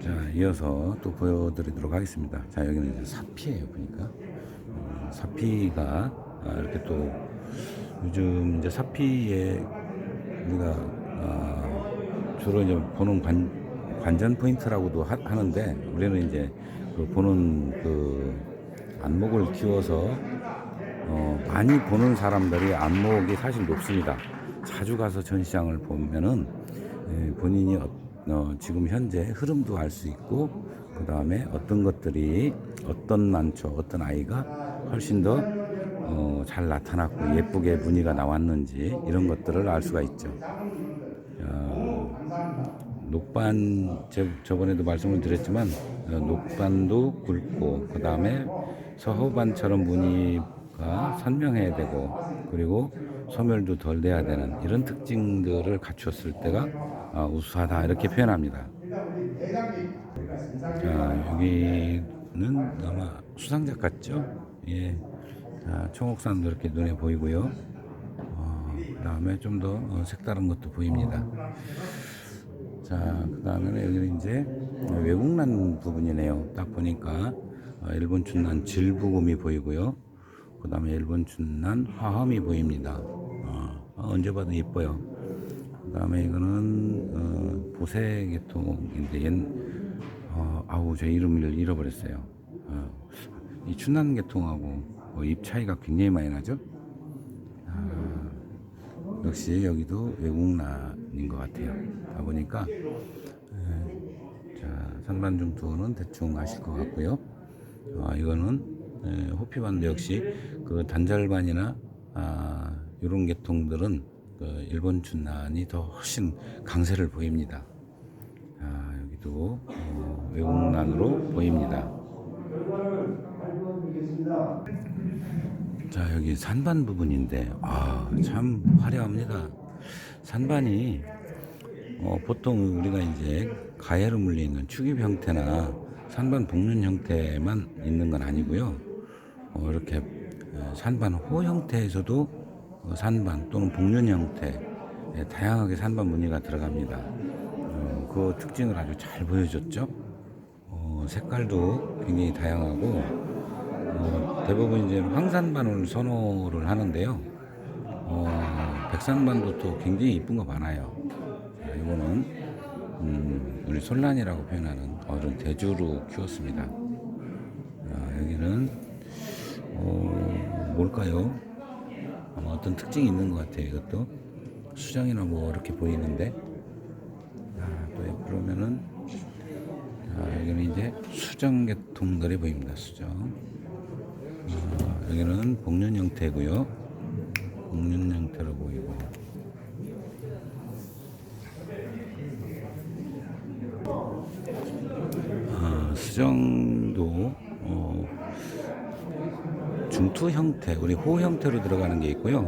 자, 이어서 또 보여드리도록 하겠습니다. 자, 여기는 이제 사피예요, 보니까. 어, 사피가 아, 이렇게 또 요즘 이제 사피에 우리가 아, 주로 이제 보는 관, 관전 포인트라고도 하, 하는데 우리는 이제 그 보는 그 안목을 키워서 어, 많이 보는 사람들이 안목이 사실 높습니다. 자주 가서 전시장을 보면은 예, 본인이 어, 어, 지금 현재 흐름도 알 수 있고 그 다음에 어떤 것들이 어떤 난초 어떤 아이가 훨씬 더 어, 잘 나타났고 예쁘게 무늬가 나왔는지 이런 것들을 알 수가 있죠. 어, 녹반 저, 저번에도 말씀을 드렸지만 어, 녹반도 굵고 그 다음에 서호반처럼 무늬가 선명해야 되고 그리고 소멸도 덜 돼야 되는 이런 특징들을 갖추었을 때가 아, 우수하다 이렇게 표현합니다. 자 여기는 아마 수상작 같죠? 예. 자, 청옥산도 이렇게 눈에 보이고요. 어, 그 다음에 좀 더 색다른 것도 보입니다. 자, 그 다음에는 여기는 이제 외국난 부분이네요. 딱 보니까 어, 일본 춘난 질부금이 보이고요. 그 다음에 일본 춘난 화엄이 보입니다. 어, 언제 봐도 예뻐요. 그 다음에 이거는 어, 보세 계통인데 옛, 어, 아우 제 이름을 잃어버렸어요. 어, 이 춘난 계통하고 어, 입 차이가 굉장히 많이 나죠. 아, 역시 여기도 외국란인 것 같아요. 가 보니까 에, 자 산반중투는 대충 아실 것 같고요. 아, 이거는 에, 호피반도 역시 그 단절반이나 아, 이런 계통들은 그 일본 춘난이 더 훨씬 강세를 보입니다. 아, 여기도 어, 외국란으로 보입니다. 자 여기 산반 부분인데 아 참 화려합니다. 산반이 어, 보통 우리가 이제 가해로 물리는 축입 형태나 산반 복륜 형태만 있는 건 아니고요. 어, 이렇게 어, 산반 호 형태에서도 어, 산반 또는 복륜 형태 예, 다양하게 산반 무늬가 들어갑니다. 어, 그 특징을 아주 잘 보여줬죠. 어, 색깔도 굉장히 다양하고 어, 대부분 이제 황산반을 선호를 하는데요. 어, 백산반도 또 굉장히 이쁜 거 많아요. 자, 이거는 음, 우리 솔란이라고 표현하는 어른 대주로 키웠습니다. 자, 여기는 어, 뭘까요? 아마 어떤 특징이 있는 것 같아요. 이것도 수정이나 뭐 이렇게 보이는데 자, 또 오면은 자, 여기는 이제 수정 계통들이 보입니다. 수정. 어, 여기는 복륜 형태고요. 복륜 형태로 보이고. 아, 수정도 어, 중투 형태, 우리 호 형태로 들어가는 게 있고요.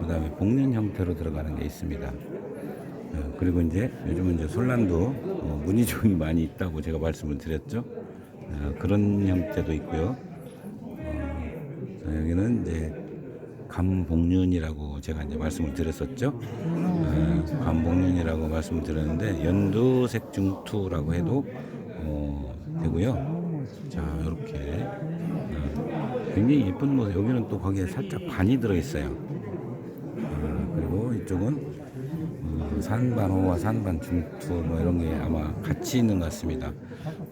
그 다음에 복륜 형태로 들어가는 게 있습니다. 어, 그리고 이제 요즘은 이제 솔란도 어, 무늬종이 많이 있다고 제가 말씀을 드렸죠. 어, 그런 형태도 있고요. 자, 여기는 이제 감복륜이라고 제가 이제 말씀을 드렸었죠. 어, 감복륜이라고 말씀을 드렸는데 연두색 중투라고 해도 어, 되고요. 자 이렇게 어, 굉장히 예쁜 모습. 여기는 또 거기에 살짝 반이 들어 있어요. 어, 그리고 이쪽은 어, 산반호와 산반 중투 뭐 이런 게 아마 같이 있는 것 같습니다.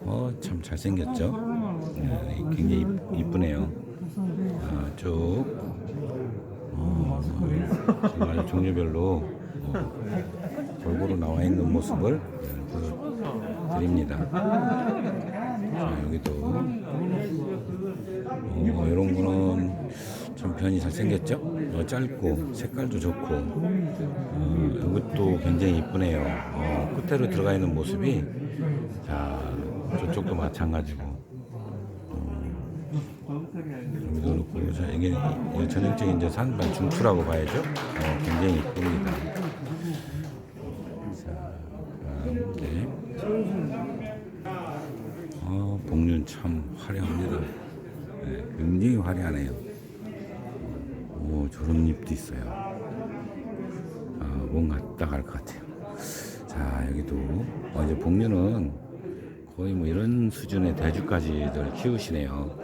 어, 참 잘생겼죠? 네, 굉장히 이- 이쁘네요. 아, 쭉 어, 정말 종류별로 어, 골고루 나와 있는 모습을 네, 보여드립니다. 자, 여기도 어, 이런 거는 참 변이 잘 생겼죠? 어, 짧고 색깔도 좋고 어, 이것도 굉장히 이쁘네요. 어, 끝으로 들어가 있는 모습이 자 저쪽도 마찬가지고 여기도 그렇고 자, 이게 전형적인 이제 산반 중투라고 봐야죠. 어, 굉장히 이쁩니다. 이제 어, 복륜 참 화려합니다. 네, 굉장히 화려하네요. 오, 저런 잎도 있어요. 아, 뭔가 딱알것 같아요. 자, 여기도 어, 이제 복륜은 거의 뭐 이런 수준의 대주까지들 키우시네요.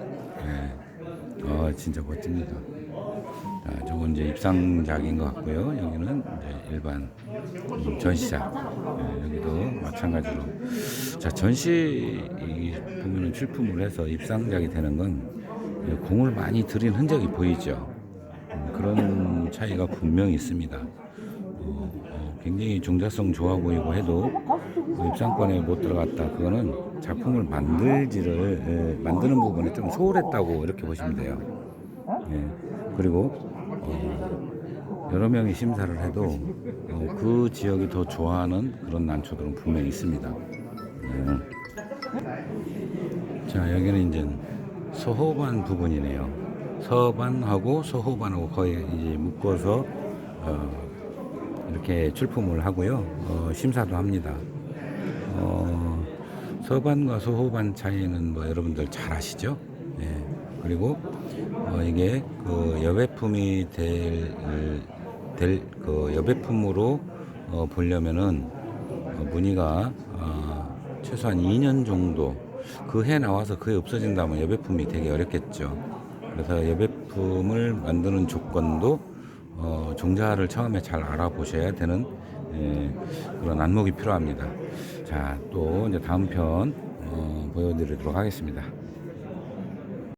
예. 어, 진짜 멋집니다. 자, 저건 이제 입상작인 것 같고요. 여기는 이제 일반 음, 전시작. 예, 여기도 마찬가지로. 자, 전시 이 보면은 출품을 해서 입상작이 되는 건 예, 공을 많이 들인 흔적이 보이죠. 음, 그런 차이가 분명히 있습니다. 어, 어, 굉장히 종자성 좋아 보이고 해도 그 입상권에 못 들어갔다. 그거는 작품을 만들지를 예, 만드는 부분에 좀 소홀했다고 이렇게 보시면 돼요. 예. 그리고 어, 여러 명이 심사를 해도 어, 그 지역이 더 좋아하는 그런 난초들은 분명히 있습니다. 예. 자 여기는 이제 서호반 부분이네요. 서반하고 서호반하고 거의 이제 묶어서 어, 이렇게 출품을 하고요. 어, 심사도 합니다. 어, 서반과 서호반 차이는 뭐 여러분들 잘 아시죠? 예. 그리고 어, 이게 그 여배품이 될, 될, 그 여배품으로 어, 보려면은 어, 무늬가 어, 최소한 2년 정도 그 해 나와서 그해 없어진다면 여배품이 되게 어렵겠죠. 그래서 여배품을 만드는 조건도 어, 종자를 처음에 잘 알아보셔야 되는 예, 그런 안목이 필요합니다. 자, 또 이제 다음 편 어, 보여드리도록 하겠습니다.